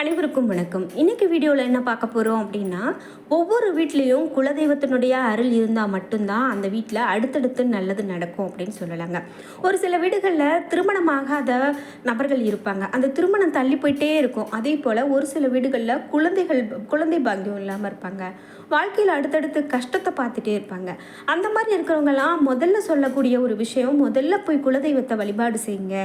அனைவருக்கும் வணக்கம். இன்னைக்கு வீடியோவில் என்ன பார்க்க போகிறோம் அப்படின்னா ஒவ்வொரு வீட்லேயும் குலதெய்வத்தினுடைய அருள் இருந்தால் மட்டும்தான் அந்த வீட்டில் அடுத்தடுத்து நல்லது நடக்கும் அப்படின்னு சொல்லலாங்க. ஒரு சில வீடுகளில் திருமணமாகாத நபர்கள் இருப்பாங்க. அந்த திருமணம் தள்ளி போயிட்டே இருக்கும். அதே போல் ஒரு சில வீடுகளில் குழந்தைகள் குழந்தை பாக்கியம் இல்லாமல் இருப்பாங்க. வாழ்க்கையில் அடுத்தடுத்து கஷ்டத்தை பார்த்துட்டே இருப்பாங்க. அந்த மாதிரி இருக்கிறவங்கலாம் முதல்ல சொல்லக்கூடிய ஒரு விஷயம் முதல்ல போய் குலதெய்வத்தை வழிபாடு செய்யுங்க.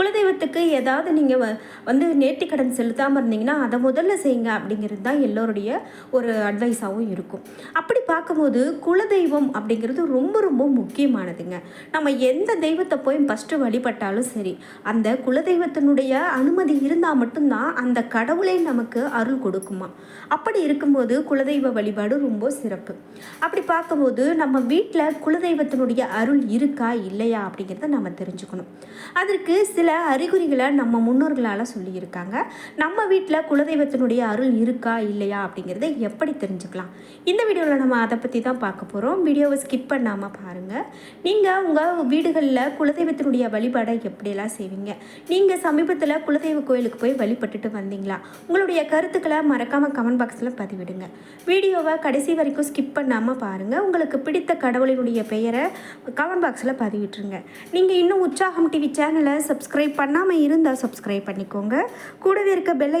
குலதெய்வத்துக்கு ஏதாவது நீங்கள் வந்து நேர்த்திக்கடன் செலுத்தாமல் வந்தீங்கன்னா அதை முதல்ல செய்யுங்க அப்படிங்கிறது தான் எல்லோருடைய ஒரு அட்வைஸாகவும் இருக்கும். அப்படி பார்க்கும்போது குலதெய்வம் அப்படிங்கிறது ரொம்ப ரொம்ப முக்கியமானதுங்க. நம்ம எந்த தெய்வத்தை போய் ஃபஸ்ட்டு வழிபட்டாலும் சரி அந்த குலதெய்வத்தினுடைய அனுமதி இருந்தால் மட்டும்தான் அந்த கடவுளே நமக்கு அருள் கொடுக்குமா? அப்படி இருக்கும்போது குலதெய்வ வழிபாடு ரொம்ப சிறப்பு. அப்படி பார்க்கும்போது நம்ம வீட்டில் குலதெய்வத்தினுடைய அருள் இருக்கா இல்லையா அப்படிங்கிறத நம்ம தெரிஞ்சுக்கணும். அதற்கு சில அறிகுறிகளை நம்ம முன்னோர்களால் சொல்லியிருக்காங்க. நம்ம வீட்டில் வீட்டில் குலதெய்வத்தினுடைய அருள் இருக்கா இல்லையா அப்படிங்கிறத எப்படி தெரிஞ்சுக்கலாம்? இந்த வீடியோவில் நம்ம அதை பற்றி தான் பார்க்க போகிறோம் வீடியோவை ஸ்கிப் பண்ணாமல் பாருங்கள் நீங்கள் உங்கள் வீடுகளில் குலதெய்வத்தினுடைய வழிபாடை எப்படியெல்லாம் செய்வீங்க? நீங்கள் சமீபத்தில் குலதெய்வ கோயிலுக்கு போய் வழிபட்டுட்டு வந்தீங்களா? உங்களுடைய கருத்துக்களை மறக்காமல் கமெண்ட் பாக்ஸில் பதிவிடுங்க. வீடியோவை கடைசி வரைக்கும் ஸ்கிப் பண்ணாமல் பாருங்கள் உங்களுக்கு பிடித்த கடவுளினுடைய பெயரை கமெண்ட் பாக்ஸில் பதிவிட்டுருங்க. நீங்கள் இன்னும் உற்சாகம் டிவி சேனலை சப்ஸ்கிரைப் பண்ணாமல் இருந்தால் சப்ஸ்கிரைப் பண்ணிக்கோங்க. கூடவே இருக்க பெல்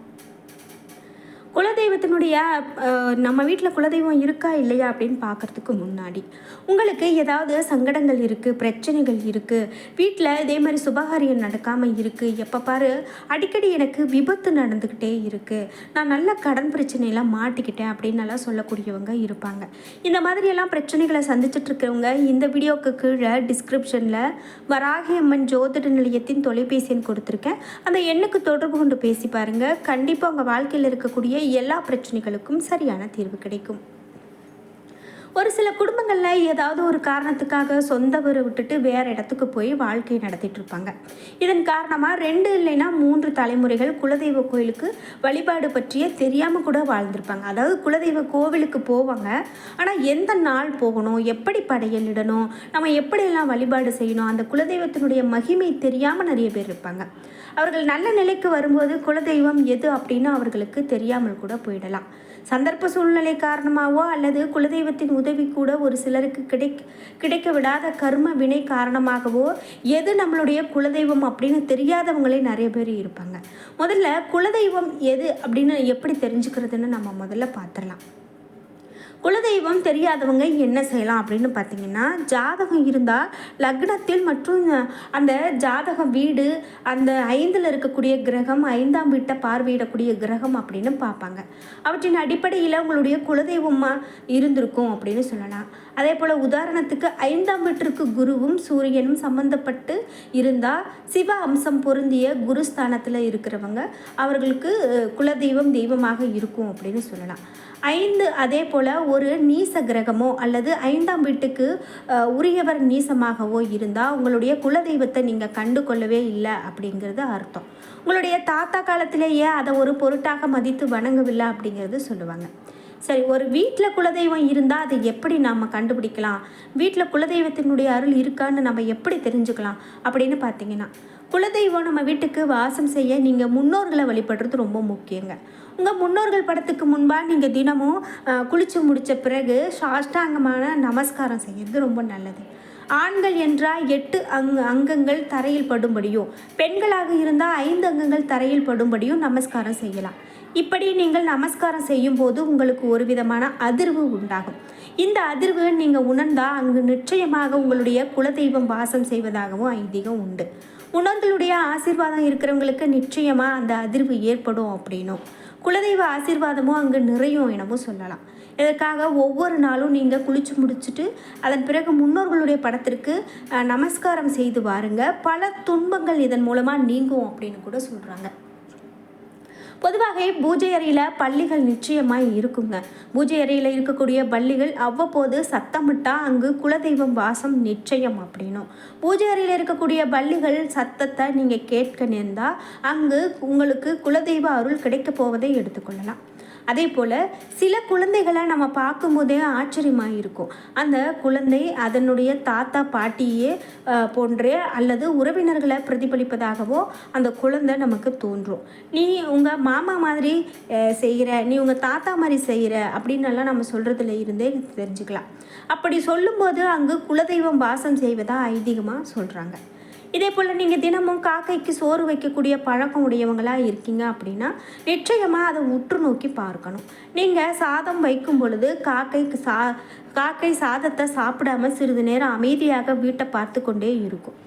குலதெய்வத்தினுடைய நம்ம வீட்டில் குலதெய்வம் இருக்கா இல்லையா அப்படின்னு பார்க்கறதுக்கு முன்னாடி உங்களுக்கு ஏதாவது சங்கடங்கள் இருக்குது பிரச்சனைகள் இருக்குது வீட்டில் இதே மாதிரி சுபகாரியம் நடக்காமல் இருக்குது எப்போ பாரு அடிக்கடி எனக்கு விபத்து நடந்துக்கிட்டே இருக்குது நான் நல்ல கடன் பிரச்சனையெல்லாம் மாட்டிக்கிட்டேன் அப்படின்னலாம் சொல்லக்கூடியவங்க இருப்பாங்க. இந்த மாதிரியெல்லாம் பிரச்சனைகளை சந்திச்சிட்ருக்கிறவங்க இந்த வீடியோக்கு கீழே டிஸ்கிரிப்ஷனில் வராகி அம்மன் ஜோதிட நிலையத்தின் தொலைபேசின்னு கொடுத்துருக்கேன். அந்த எண்ணுக்கு தொடர்பு கொண்டு பேசி பாருங்கள் கண்டிப்பாக உங்கள் வாழ்க்கையில் இருக்கக்கூடிய எல்லா பிரச்சனைகளுக்கும் சரியான தீர்வு கிடைக்கும். ஒரு சில குடும்பங்களில் ஏதாவது ஒரு காரணத்துக்காக சொந்த ஊரை விட்டுட்டு வேறு இடத்துக்கு போய் வாழ்க்கை நடத்திட்டு இருப்பாங்க. இதன் காரணமாக ரெண்டு இல்லைன்னா மூன்று தலைமுறைகள் குலதெய்வ கோயிலுக்கு வழிபாடு பற்றிய தெரியாமல் கூட வாழ்ந்திருப்பாங்க. அதாவது குலதெய்வ கோவிலுக்கு போவாங்க. ஆனால் எந்த நாள் போகணும்? எப்படி படையலிடணும்? நம்ம எப்படியெல்லாம் வழிபாடு செய்யணும்? அந்த குலதெய்வத்தினுடைய மகிமை தெரியாமல் நிறைய பேர் இருப்பாங்க. அவர்கள் நல்ல நிலைக்கு வரும்போது குலதெய்வம் எது அப்படின்னு அவர்களுக்கு தெரியாமல் கூட போயிடலாம். சந்தர்ப்ப சூழ்நிலை காரணமாகவோ அல்லது குலதெய்வத்தின் உதவி கூட ஒரு சிலருக்கு கிடைக் கிடைக்க விடாத கர்ம வினை காரணமாகவோ எது நம்மளுடைய குலதெய்வம் அப்படின்னு தெரியாதவங்களே நிறைய பேர் இருப்பாங்க. முதல்ல குலதெய்வம் எது அப்படின்னு எப்படி தெரிஞ்சுக்கிறதுன்னு நம்ம முதல்ல பார்த்துடலாம். குலதெய்வம் தெரியாதவங்க என்ன செய்யலாம் அப்படின்னு பார்த்தீங்கன்னா ஜாதகம் இருந்தால் லக்னத்தில் மற்றும் அந்த ஜாதகம் வீடு அந்த ஐந்தில் இருக்கக்கூடிய கிரகம் ஐந்தாம் வீட்டை பார்வையிடக்கூடிய கிரகம் அப்படின்னு பார்ப்பாங்க. அவற்றின் அடிப்படையில் உங்களுடைய குலதெய்வமாக இருந்திருக்கும் அப்படின்னு சொல்லலாம். அதே போல் உதாரணத்துக்கு ஐந்தாம் வீட்டிற்கு குருவும் சூரியனும் சம்பந்தப்பட்டு இருந்தால் சிவ அம்சம் பொருந்திய குருஸ்தானத்தில் இருக்கிறவங்க அவர்களுக்கு குலதெய்வம் தெய்வமாக இருக்கும் அப்படின்னு சொல்லலாம். ஐந்து அதே போல் ஒரு நீச கிரகமோ அல்லது ஐந்தாம் வீட்டுக்கு உரியவர் நீசமாகவோ இருந்தால் உங்களுடைய குலதெய்வத்தை நீங்கள் கண்டு கொள்ளவே இல்லை அப்படிங்கிறது அர்த்தம். உங்களுடைய தாத்தா காலத்திலேயே அதை ஒரு பொருட்டாக மதித்து வணங்கவில்லை அப்படிங்கிறது சொல்லுவாங்க. சரி ஒரு வீட்டில் குலதெய்வம் இருந்தால் அதை எப்படி நாம் கண்டுபிடிக்கலாம்? வீட்டில் குலதெய்வத்தினுடைய அருள் இருக்கான்னு நம்ம எப்படி தெரிஞ்சுக்கலாம் அப்படின்னு பார்த்தீங்கன்னா குலதெய்வம் நம்ம வீட்டுக்கு வாசம் செய்ய நீங்கள் முன்னோர்களை வழிபடுறது ரொம்ப முக்கியங்க. உங்கள் முன்னோர்கள் படத்துக்கு முன்பாக நீங்கள் தினமும் குளித்து குளிச்சு முடித்த பிறகு சாஷ்டாங்கமான நமஸ்காரம் செய்யறது ரொம்ப நல்லது. ஆண்கள் என்றால் எட்டு அங் அங்கங்கள் தரையில் படும்படியும் பெண்களாக இருந்தால் ஐந்து அங்கங்கள் தரையில் படும்படியும் நமஸ்காரம் செய்யலாம். இப்படி நீங்கள் நமஸ்காரம் செய்யும் போது உங்களுக்கு ஒரு விதமான அதிர்வு உண்டாகும். இந்த அதிர்வு நீங்கள் உணர்ந்தால் அங்கு நிச்சயமாக உங்களுடைய குலதெய்வம் வாசம் செய்வதாகவும் ஐதீகம் உண்டு. உணர்களுடைய ஆசீர்வாதம் இருக்கிறவங்களுக்கு நிச்சயமாக அந்த அதிர்வு ஏற்படும் அப்படின்னும். குலதெய்வ ஆசீர்வாதமும் அங்கே நிறையும் எனவும் சொல்லலாம். இதற்காக ஒவ்வொரு நாளும் நீங்கள் குளித்து முடிச்சுட்டு அதன் பிறகு முன்னோர்களுடைய படத்திற்கு நமஸ்காரம் செய்து வாருங்க. பல துன்பங்கள் இதன் மூலமாக நீங்கும் அப்படின்னு கூட சொல்கிறாங்க பொதுவாக பூஜை அறையில் பள்ளிகள் நிச்சயமாக இருக்குங்க. பூஜை அறையில் இருக்கக்கூடிய பள்ளிகள் அவ்வப்போது சத்தமிட்டால் அங்கு குலதெய்வம் வாசம் நிச்சயம் அப்படின்னும். பூஜை அறையில் இருக்கக்கூடிய பள்ளிகள் சத்தத்தை நீங்கள் கேட்க நேர்ந்தால் அங்கு உங்களுக்கு குலதெய்வ அருள் கிடைக்க போவதை எடுத்துக்கொள்ளலாம். அதே போல் சில குழந்தைகளை நம்ம பார்க்கும்போதே ஆச்சரியமாக இருக்கும். அந்த குழந்தை அதனுடைய தாத்தா பாட்டியே போன்றே அல்லது உறவினர்களை பிரதிபலிப்பதாகவோ அந்த குழந்தை நமக்கு தோன்றும். நீ உங்கள் மாமா மாதிரி செய்கிற நீ உங்கள் தாத்தா மாதிரி செய்கிற அப்படின்னு எல்லாம் நம்ம சொல்கிறதுல இருந்தே தெரிஞ்சுக்கலாம். அப்படி சொல்லும்போது அங்கு குலதெய்வம் வாசம் செய்வதா ஐதீகமாக சொல்கிறாங்க இதே போல் நீங்கள் தினமும் காக்கைக்கு சோறு வைக்கக்கூடிய பழக்கம் உடையவங்களாக இருக்கீங்க அப்படின்னா நிச்சயமாக அதை உற்று நோக்கி பார்க்கணும். நீங்கள் சாதம் வைக்கும் பொழுது காக்கைக்கு சா காக்கை சாதத்தை சாப்பிடாம சிறிது நேரம் அமைதியாக வீட்டை பார்த்து கொண்டே இருக்கும்.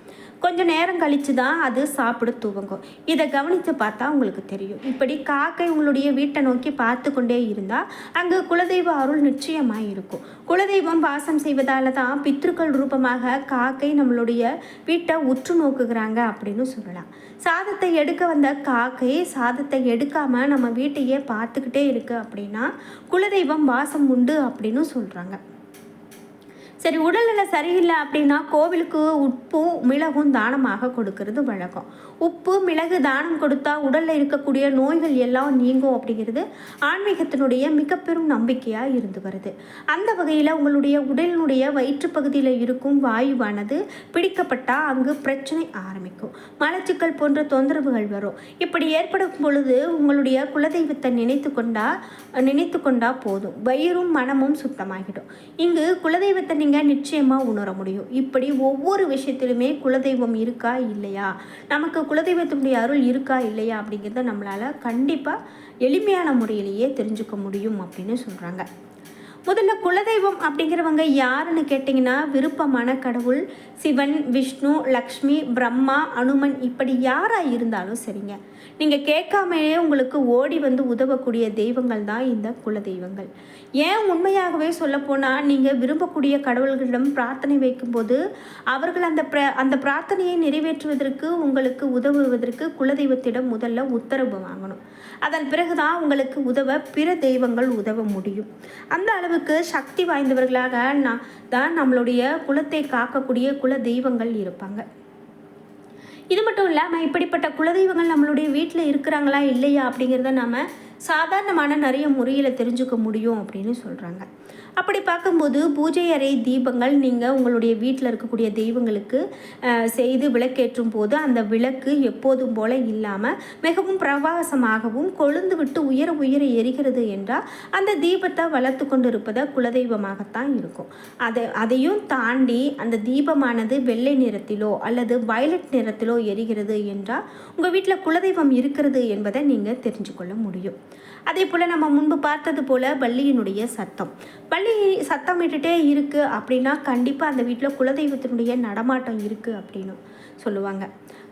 கொஞ்சம் நேரம் கழித்து தான் அது சாப்பிட துவங்கும். இதை கவனித்து பார்த்தா உங்களுக்கு தெரியும். இப்படி காக்கை உங்களுடைய வீட்டை நோக்கி பார்த்து கொண்டே இருந்தால் அங்கே குலதெய்வ அருள் நிச்சயமாக இருக்கும். குலதெய்வம் வாசம் செய்வதால தான் பித்ருக்கள் ரூபமாக காக்கை நம்மளுடைய வீட்டை உற்று நோக்குகிறாங்க அப்படின்னு சொல்லலாம். சாதத்தை எடுக்க வந்த காக்கை சாதத்தை எடுக்காமல் நம்ம வீட்டையே பார்த்துக்கிட்டே இருக்குது அப்படின்னா குலதெய்வம் வாசம் உண்டு அப்படின்னு சொல்கிறாங்க சரி உடல்நிலை சரியில்லை அப்படின்னா கோவிலுக்கு உப்பும் மிளகும் தானமாக கொடுக்கறது வழக்கம். உப்பு மிளகு தானம் கொடுத்தா உடலில் இருக்கக்கூடிய நோய்கள் எல்லாம் நீங்கும் அப்படிங்கிறது ஆன்மீகத்தினுடைய மிக பெரும் நம்பிக்கையாக இருந்து வருது. அந்த வகையில் உங்களுடைய உடலினுடைய வயிற்றுப்பகுதியில் இருக்கும் வாயுவானது பிடிக்கப்பட்டால் அங்கு பிரச்சனை ஆரம்பிக்கும். மலச்சிக்கல் போன்ற தொந்தரவுகள் வரும். இப்படி ஏற்படும் பொழுது உங்களுடைய குலதெய்வத்தை நினைத்து கொண்டா நினைத்து கொண்டா போதும். வயிறும் மனமும் சுத்தமாகிடும். இங்கு குலதெய்வத்தை நீங்கள் நிச்சயமாக உணர முடியும். இப்படி ஒவ்வொரு விஷயத்திலுமே குலதெய்வம் இருக்கா இல்லையா? நமக்கு குலதெய்வத்தினுடைய அருள் இருக்கா இல்லையா அப்படிங்கிறத நம்மளால் கண்டிப்பாக எளிமையான முறையிலேயே தெரிஞ்சுக்க முடியும் அப்படின்னு சொல்கிறாங்க முதல்ல குலதெய்வம் அப்படிங்கிறவங்க யாருன்னு கேட்டிங்கன்னா விருப்பமான கடவுள் சிவன் விஷ்ணு லக்ஷ்மி பிரம்மா அனுமன் இப்படி யாராக இருந்தாலும் சரிங்க. நீங்கள் கேட்காமலே உங்களுக்கு ஓடி வந்து உதவக்கூடிய தெய்வங்கள் தான் இந்த குலதெய்வங்கள். ஏன் உண்மையாகவே சொல்லப்போனால் நீங்கள் விரும்பக்கூடிய கடவுள்களிடம் பிரார்த்தனை வைக்கும்போது அவர்கள் அந்த பிர அந்த பிரார்த்தனையை நிறைவேற்றுவதற்கு உங்களுக்கு உதவுவதற்கு குலதெய்வத்திடம் முதல்ல உத்தரவு வாங்கணும். அதன் பிறகுதான் உங்களுக்கு உதவ பிற தெய்வங்கள் உதவ முடியும். அந்த அளவு அளவுக்கு சக்தி வாய்ந்தவர்களாக நான் தான் நம்மளுடைய குலத்தை காக்கக்கூடிய குல தெய்வங்கள் இருப்பாங்க. இது மட்டும் இல்லாமல் இப்படிப்பட்ட குலதெய்வங்கள் நம்மளுடைய வீட்டில் இருக்கிறாங்களா இல்லையா அப்படிங்கிறத நாம் சாதாரணமான நிறைய முறையில் தெரிஞ்சுக்க முடியும் அப்படின்னு சொல்கிறாங்க அப்படி பார்க்கும்போது பூஜை அறை தீபங்கள் நீங்கள் உங்களுடைய வீட்டில் இருக்கக்கூடிய தெய்வங்களுக்கு செய்து விளக்கேற்றும் போது அந்த விளக்கு எப்போதும் போல இல்லாமல் மிகவும் பிரவாசமாகவும் கொழுந்து விட்டு உயர உயர எரிகிறது என்றால் அந்த தீபத்தை வளர்த்து கொண்டு இருப்பதை குலதெய்வமாகத்தான் இருக்கும். அதை அதையும் தாண்டி அந்த தீபமானது வெள்ளை நிறத்திலோ அல்லது வயலட் நிறத்திலோ எரிகிறது என்றால் உங்கள் வீட்டில் குலதெய்வம் இருக்கிறது என்பதை நீங்கள் தெரிஞ்சு கொள்ள முடியும். அதே போல் நம்ம முன்பு பார்த்தது போல் பள்ளியினுடைய சத்தம். பள்ளி சத்தம் விட்டுட்டே இருக்குது அப்படின்னா கண்டிப்பாக அந்த வீட்டில் குலதெய்வத்தினுடைய நடமாட்டம் இருக்குது அப்படின்னு சொல்லுவாங்க.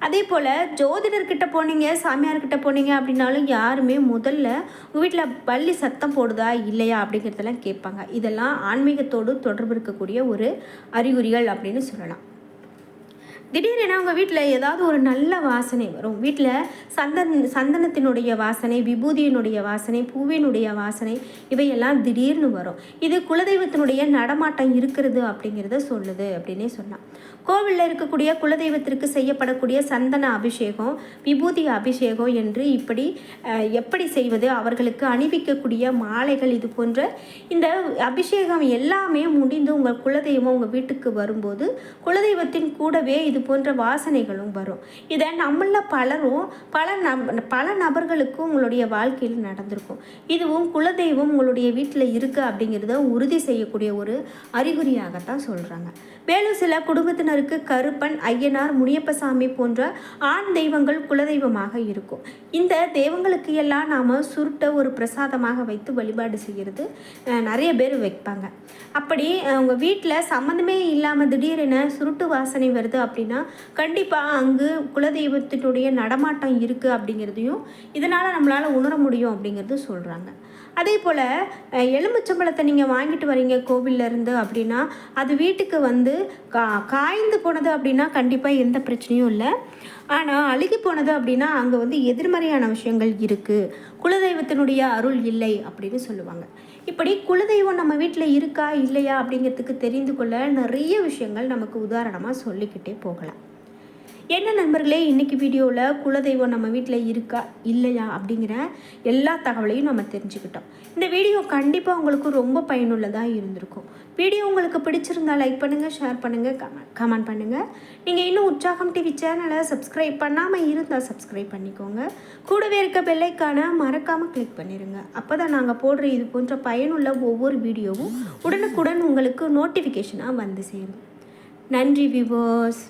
அதே போல் ஜோதிடர்கிட்ட போனீங்க சாமியார்கிட்ட போனீங்க அப்படின்னாலும் யாருமே முதல்ல உங்கள் வீட்டில் பள்ளி சத்தம் போடுதா இல்லையா அப்படிங்கிறதெல்லாம் கேட்பாங்க. இதெல்லாம் ஆன்மீகத்தோடு தொடர்பு இருக்கக்கூடிய ஒரு அறிகுறிகள் அப்படின்னு சொல்லலாம். திடீரென உங்கள் வீட்டில் ஏதாவது ஒரு நல்ல வாசனை வரும். வீட்டில் சந்தன் சந்தனத்தினுடைய வாசனை விபூதியினுடைய வாசனை பூவினுடைய வாசனை இவையெல்லாம் திடீர்னு வரும். இது குலதெய்வத்தினுடைய நடமாட்டம் இருக்கிறது அப்படிங்கிறத சொல்லுது அப்படின்னே சொல்லலாம் கோவிலில் இருக்கக்கூடிய குலதெய்வத்திற்கு செய்யப்படக்கூடிய சந்தன அபிஷேகம் விபூதி அபிஷேகம் என்று இப்படி எப்படி செய்வது அவர்களுக்கு அணிவிக்கக்கூடிய மாலைகள் இது போன்ற இந்த அபிஷேகம் எல்லாமே முடிந்து உங்கள் குலதெய்வம் உங்கள் வீட்டுக்கு வரும்போது குலதெய்வத்தின் கூடவே இது போன்ற வாசனைகளும் வரும். இதை நம்மள பலரும் பல நப் பல நபர்களுக்கும் உங்களுடைய வாழ்க்கையில் நடந்திருக்கும். இதுவும் குலதெய்வம் உங்களுடைய வீட்டில் இருக்குது அப்படிங்கிறத உறுதி செய்யக்கூடிய ஒரு அறிகுறியாகத்தான் சொல்கிறாங்க மேலும் சில குடும்பத்தினருக்கு கருப்பன் ஐயனார் முனியப்பசாமி போன்ற ஆண் தெய்வங்கள் குலதெய்வமாக இருக்கும். இந்த தெய்வங்களுக்கு எல்லாம் நாம் சுருட்டை ஒரு பிரசாதமாக வைத்து வழிபாடு செய்கிறது நிறைய பேர் வைப்பாங்க. அப்படி உங்கள் வீட்டில் சம்மந்தமே இல்லாமல் திடீரென சுருட்டு வாசனை வருது அப்படின்னா கண்டிப்பாக அங்கு குலதெய்வத்தினுடைய நடமாட்டம் இருக்குது அப்படிங்கிறதையும் இதனால் நம்மளால் உணர முடியும் அப்படிங்கிறது சொல்கிறாங்க அதே போல் எலுமிச்சம்பழத்தை நீங்கள் வாங்கிட்டு வரீங்க கோவில்ல இருந்து அப்படின்னா அது வீட்டுக்கு வந்து கா காய்ந்து போனது அப்படின்னா கண்டிப்பாக எந்த பிரச்சனையும் இல்லை. ஆனால் அழுகி போனது அப்படின்னா அங்கே வந்து எதிர்மறையான விஷயங்கள் இருக்குது குலதெய்வத்தினுடைய அருள் இல்லை அப்படின்னு சொல்லுவாங்க. இப்படி குலதெய்வம் நம்ம வீட்டில் இருக்கா இல்லையா அப்படிங்கிறதுக்கு தெரிந்து கொள்ள நிறைய விஷயங்கள் நமக்கு உதாரணமாக சொல்லிக்கிட்டே போகலாம். என்ன நண்பர்களே இன்றைக்கி வீடியோவில் குலதெய்வம் நம்ம வீட்டில் இருக்கா இல்லையா அப்படிங்கிற எல்லா தகவலையும் நம்ம தெரிஞ்சுக்கிட்டோம். இந்த வீடியோ கண்டிப்பாக உங்களுக்கு ரொம்ப பயனுள்ளதாக இருந்திருக்கும். வீடியோ உங்களுக்கு பிடிச்சிருந்தா லைக் பண்ணுங்கள் ஷேர் பண்ணுங்கள் கமெண்ட் கமெண்ட் பண்ணுங்கள் நீங்கள் இன்னும் உற்சாகம் டிவி சேனலை சப்ஸ்கிரைப் பண்ணாமல் இருந்தால் சப்ஸ்கிரைப் பண்ணிக்கோங்க. கூடவே இருக்க பெல்லைக்கான மறக்காமல் கிளிக் பண்ணிடுங்க அப்போ தான் நாங்கள் போடுற இது போன்ற பயனுள்ள ஒவ்வொரு வீடியோவும் உடனுக்குடன் உங்களுக்கு நோட்டிஃபிகேஷனாக வந்து சேரும். நன்றி விவோஸ்